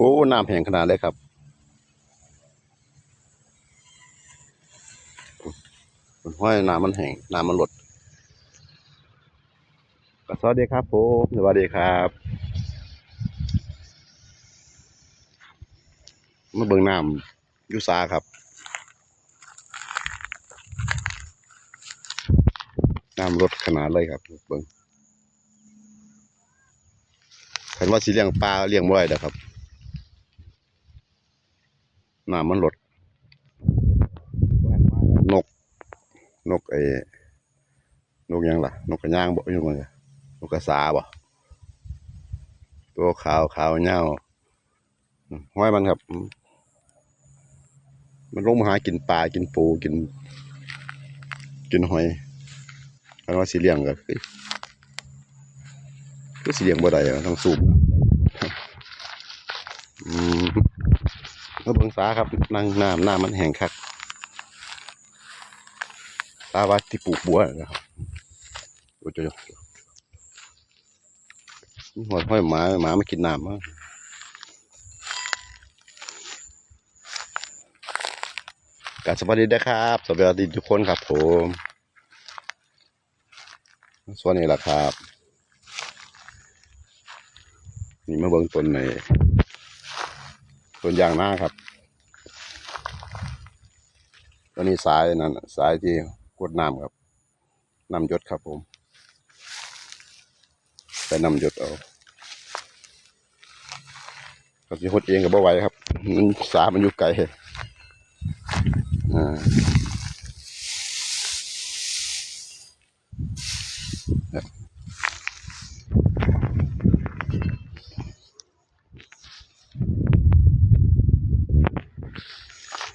โอ้น้ำแห้งขนาดเลยครับมันห้อยน้ำมันแห้งน้ำมันลดสวัสดีครับผมสวัสดีครับมาเบิ่งน้ำยุซาครับน้ำลดขนาดเลยครับเบิ่งคันว่าสิเลี้ยงปลาเลี้ยงบ่ได้เด้อครับ น้ำมันลด นก นกไอ้นกหยังล่ะ นกกระย่างบ่อยู่มันน่ะนกกระสาบ่ตัวขาวขาวเหย้าอืมห้อยมันครับอืมมันลงมาหากินปลากินปูกิน กินหอยคันว่าสิเลี้ยงก็คือคือสิเลี้ยงบ่ได้อะต้องสูบน้ำได้อืม แล้วเบิ่งสาครับนั่งน้ำน้ำมันแห้งคักสาวัดที่ปลูกบัวนะครับโอ้ยเจ้าหอดห้อยหมาหมาไมากินน้ำมั้งกาสวัสดีนะครับ สวัสดีทุกคนครับผมส่วนนี้แหละครับ นี่มาเบิ่งต้นในต้นยางนาครับ ตัวนี้สายนั่นสายที่กดน้ำครับน้ำยศครับผมแต่น้ำยศเอาก็สิหดเองกับบ่ไหวครับ มันสามันอยู่ไกลอ่า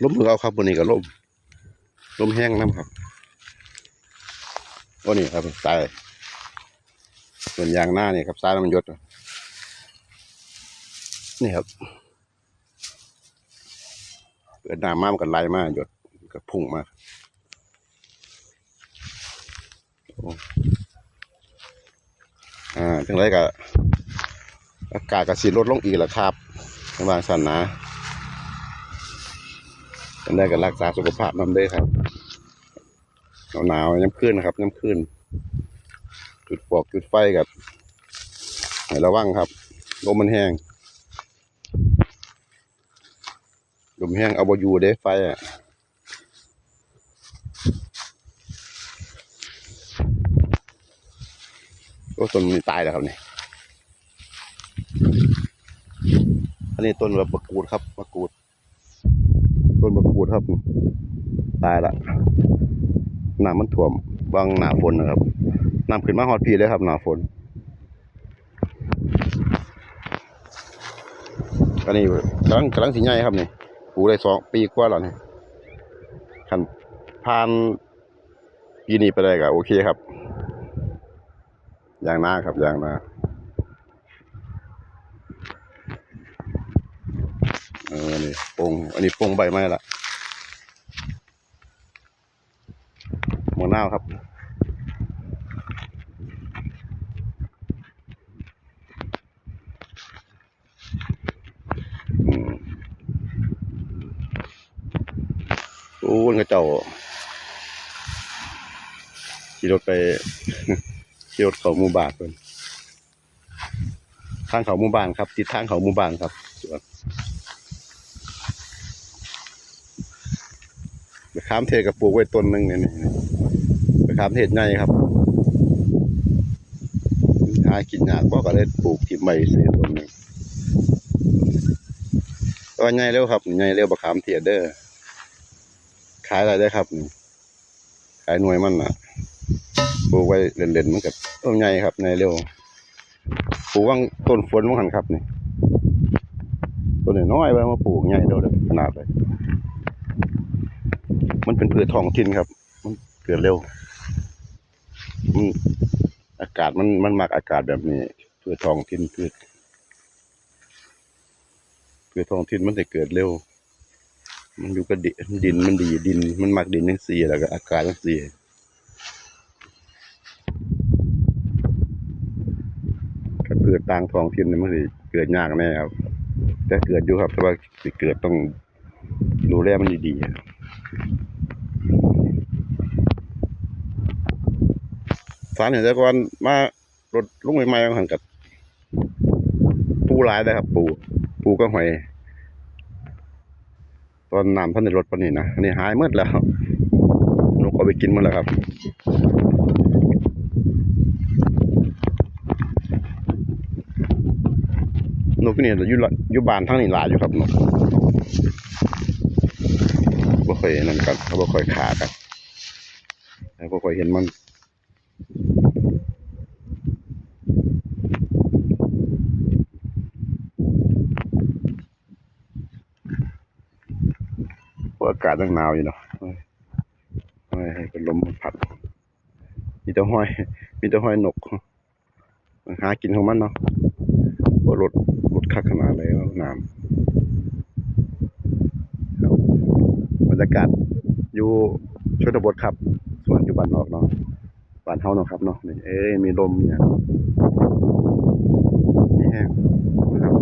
ล้มมือเอาครับวันนี้ก็ล้ม ล้มแห้งน้ำครับโอ้นี่ครับสายส่วนยางหน้านี่ครับสายมันยศนี่ครับเกิดน้ำมามันก็ไหลมาหยดก็พุ่งมาโอ้อ่าจังไรก็อากาศก็สิลดลงอีกแล้วครับประมาณสันนะ จังไรก็รักษาสุขภาพนำเด้ครับหนาวๆน้ำขึ้นนะครับ น้ำขึ้น จุดปอกจุดไฟกับให้ระวังครับลมมันแห้งลมแห้งเอาบอยู่เด้ไฟอะก็ต้นนี้ตายแล้วครับนี่อันนี้ต้นแบบมะกรูดครับมะกรูด ต้นมะกรูดครับ ตายละน้ำมันท่วมบางหนาฝนนะครับน้ำขึ้นมาฮอดพีเลยครับหนาฝนอันนี้กำลังกำลังสิใหญ่ครับนี่ปลูกได้สองปีกว่าแล้วนี่คันผ่านปีนี้ไปได้ก็โอเคครับ อย่างนาครับอย่างนาเอออันนี้ ปงอันนี้ปงใบไม้ละมะนาวครับอืมโอ้ยกระเจ้าขี่รถไปขี่รถเขาหมู่บ้านเพิ่นทางเขาหมู่บ้านครับ ติดทางเขาหมู่บ้านครับสวน ไปข้ามเทศกับปลูกไว้ต้นหนึงเนี่ยนี่ไปข้ามเทศใหญ่ครับหากินยากบ่ก็เลยปลูกที่ใบเสียต้นหนึงตัวใหญ่เร็วครับใหญ่เร็วบักขามเทียดเด้อขายอะไรได้ครับขายหน่วยมันน่ะปลูกไว้เล่นๆมันกับต้นใหญ่ครับใหญ่เร็วปลูกว่างต้นฝนมันหันครับนี่ต้นน้อยไว้มาปลูกใหญ่เร็วเลยขนาดเลย มันเป็นพืชท้องถิ่นครับ มันเกิดเร็วมันอากาศมันมันมักอากาศแบบนี้พืชท้องถิ่นพืชคือท้องถิ่นมันจะเกิดเร็ว มันอยู่กับดิดินมันดีดิน มันมักดินทั้งสี่แล้วก็อากาศทั้งสี่ถ้าเกิดต่างท้องถิ่นนี่มันสิเกิดยากแน่ครับแต่เกิดอยู่ครับแต่ว่าสิเกิดต้องดูแลมันดีๆ ครับฝันเห็นแต่ก่อนมารถลุงใหม่ๆหันกับปูหลายเลยครับ ปูปูก็หอย ตอนน้ำท่านในรถปนนี้นะอันนี้หายหมดแล้วนกเอาไปกินหมดแล้วครับนกนี่อยู่ละอยู่บ้านทั้งนี้หลายอยู่ครับนกบ่เคยนั่นกันเขาบ่ค่อยขากันแล้วบ่ค่อยเห็นมันาะอากาศยังหนาวอยู่เนาะเฮ้เป็นลมมันพัด มีแต่ห้อย มีแต่ห้อยนกมันหากินของมันเนาะว่ารถรถคักขนาดเลยน้ำบรรยากาศอยู่ชนบทครับสวนอยู่บ้านนอกเนาะบ้านเฮาเนาะครับเนาะนี่เอ้ยมีลมเนี่ยนี่แห้งนะครับ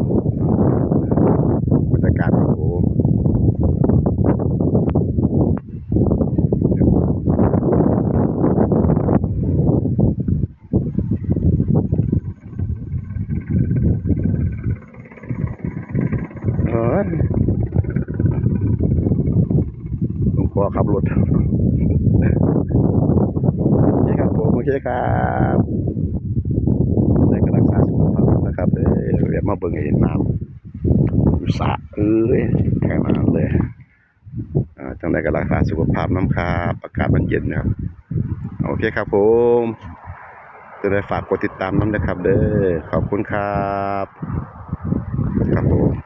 บรรยากาศครับผม เอ้ยหลวงพ่อขับรถ โอเค โอเคครับในการรักษาสุขภาพนะครับเอ้ยเรียกมาเบิ่งให้เห็นน้ำสะเอ้ยแข็งน้ำเลยอ่าจังไดก็รักษาสุขภาพน้ำครับอากาศมันเย็นนะครับโอเคครับผมจะได้ฝากกดติดตามน้ำนะครับ เด้อขอบคุณครับครับผม